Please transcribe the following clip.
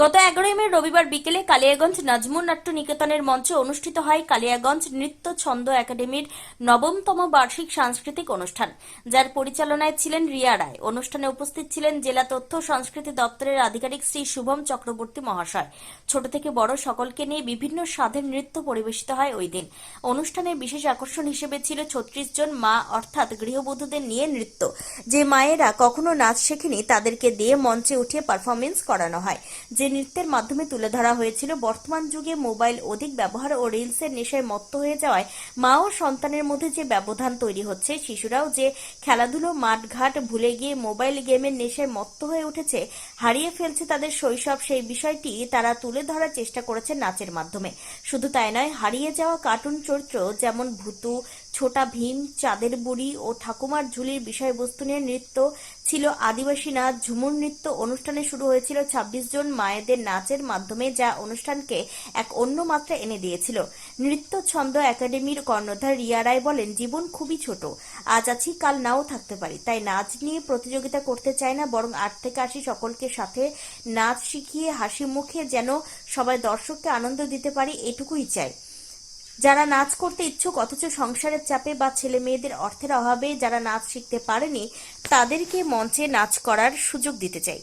গত এগারোই মে রবিবার বিকেলে কালিয়াগঞ্জ নাজমুন নাট্য নিকেতনের মঞ্চে অনুষ্ঠিত হয় কালিয়াগঞ্জ নৃত্য ছন্দ একাডেমির নবমতম বার্ষিক সাংস্কৃতিক অনুষ্ঠান, যার পরিচালনায় ছিলেন রিয়া রায়। অনুষ্ঠানে উপস্থিত ছিলেন জেলা তথ্য সংস্কৃতি দপ্তরের আধিকারিক শ্রী শুভম চক্রবর্তী মহাশয়। ছোট থেকে বড় সকলকে নিয়ে বিভিন্ন স্বাদের নৃত্য পরিবেশিত হয় ওই দিন। অনুষ্ঠানের বিশেষ আকর্ষণ হিসেবে ছিল ছত্রিশ জন মা, অর্থাৎ গৃহবধূদের নিয়ে নৃত্য। যে মায়েরা কখনো নাচ শেখেনি, তাদেরকে দিয়ে মঞ্চে উঠিয়ে পারফরমেন্স করানো হয়। যে নৃত্যের মাধ্যমে তুলে ধরা হয়েছিল, বর্তমান যুগে মোবাইল অধিক ব্যবহার ও রিলসের নেশায় মত্ত হয়ে যাওয়ায় মা ও সন্তানের মধ্যে যে ব্যবধান তৈরি হচ্ছে, শিশুরাও যে খেলাধুলো, মাঠঘাট ভুলে গিয়ে মোবাইল গেমের নেশায় মত্ত হয়ে উঠেছে, হারিয়ে ফেলছে তাদের শৈশব, সেই বিষয়টি তারা তুলে ধরার চেষ্টা করেছে নাচের মাধ্যমে। শুধু তাই নয়, হারিয়ে যাওয়া কার্টুন চরিত্র যেমন ভূতু, ছোটা ভীম, চাঁদের বুড়ি ও ঠাকুমার ঝুলির বিষয়বস্তু নিয়ে নৃত্য ছিল আদিবাসী নাচ। ঝুমুর নৃত্য অনুষ্ঠানে শুরু হয়েছিল ২৬ জন মায়েদের নাচের মাধ্যমে, যা অনুষ্ঠানকে এক অন্য মাত্রা এনে দিয়েছিল। নৃত্য ছন্দ একাডেমির কর্ণধার রিয়া রায় বলেন, জীবন খুবই ছোট। আজ আছি, কাল নাও থাকতে পারি। তাই নাচ নিয়ে প্রতিযোগিতা করতে চাই না, বরং আট থেকে আশি সকলকে সাথে নাচ শিখিয়ে হাসি মুখে যেন সবাই দর্শককে আনন্দ দিতে পারি, এটুকুই চাই। যারা নাচ করতে ইচ্ছুক, অথচ সংসারের চাপে বা ছেলে মেয়েদের অর্থের অভাবে যারা নাচ শিখতে পারেনি, তাদেরকে মঞ্চে নাচ করার সুযোগ দিতে চাই।